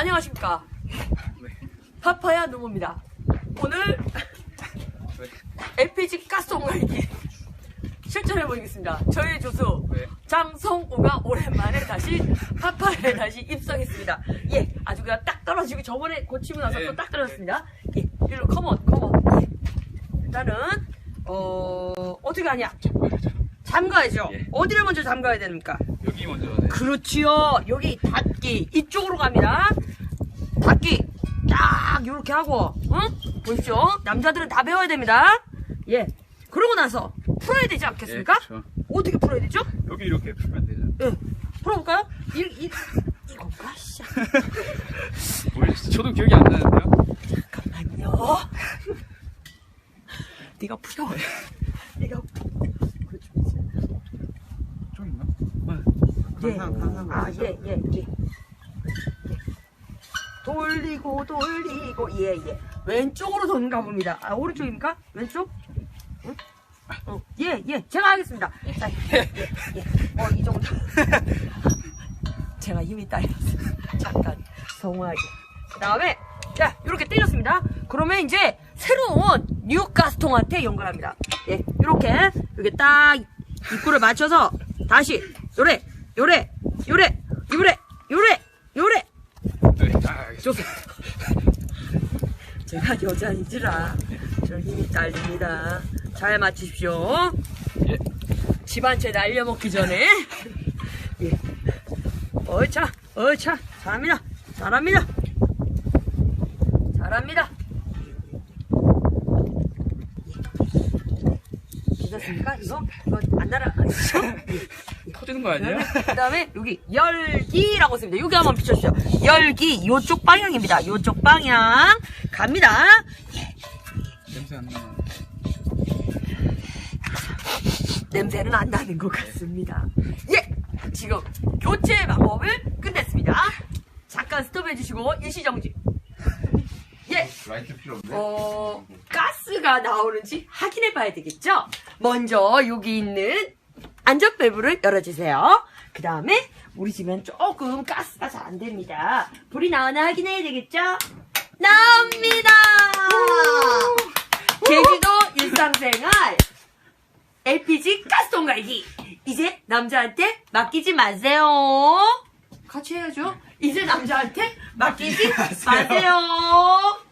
안녕하십니까. 파파야 누모입니다. 오늘 LPG 가스통갈기 실천해보겠습니다. 저희 조수 네. 장성우가 오랜만에 다시 파파에 다시 입성했습니다. 예, 아주 그냥 딱 떨어지고 저번에 고치고 나서 네. 또딱 떨어졌습니다. 예, 일로 컴온, 컴온. 예. 일단은 어 어떻게 하냐? 잠가야죠. 예. 어디를 먼저 잠가야 됩니까? 여기 먼저 네. 그렇지요. 여기 닫기 이쪽으로 갑니다. 딱 이렇게 하고, 응? 보십시오. 남자들은 다 배워야 됩니다. 예. 그러고 나서 풀어야 되지 않겠습니까? 예, 그렇죠. 어떻게 풀어야 되죠? 여기 이렇게 풀면 되잖아. 예. 풀어볼까요? 이, 이, 이건가? 씨. 모르겠어. 저도 기억이 안 나는데요. 잠깐만요. 네가 풀어. 네가 좀 있나? 예. 아, 예, 예, 예. 돌리고, 돌리고, 예, 예. 왼쪽으로 도는가 봅니다. 아, 오른쪽입니까? 왼쪽? 응? 어, 예, 예. 제가 하겠습니다. 자, 예, 예, 예. 어, 이 정도. 제가 힘이 딸렸어. 잠깐, 성우하게. 그 다음에, 자, 이렇게 때렸습니다. 그러면 이제 새로운 뉴 가스통한테 연결합니다. 예, 이렇게, 이렇게 딱 입구를 맞춰서 다시, 요래, 요래, 요래, 요래, 요래, 요래. 네. 아. 좋습니다. 제가 여자인지라 저 힘이 딸립니다. 잘 맞추십시오. 예. 집한채 날려먹기 전에. 예. 어차, 어차. 잘합니다. 잘합니다. 잘합니다. 괜찮습니까? 이거? 이거 안 날아 터지는 거 아니에요? 그 다음에 여기 열기라고 씁니다. 여기 한번 비춰주세요. 열기 요쪽 방향입니다. 요쪽 방향 갑니다. 냄새 안 나. 냄새는 안 나는 것 같습니다. 예! 지금 교체 방법을 끝냈습니다. 잠깐 스톱해 주시고 일시정지. 예! 라이트 필요 없네. 어, 가스가 나오는지 확인해 봐야 되겠죠? 먼저 여기 있는 안전밸브를 열어주세요. 그 다음에 우리 집엔 조금 가스가 잘 안 됩니다. 불이 나오나 확인해야 되겠죠? 나옵니다! 제주도 일상생활 LPG 가스통 갈기 이제 남자한테 맡기지 마세요. 같이 해야죠. 이제 남자한테 맡기지 마세요.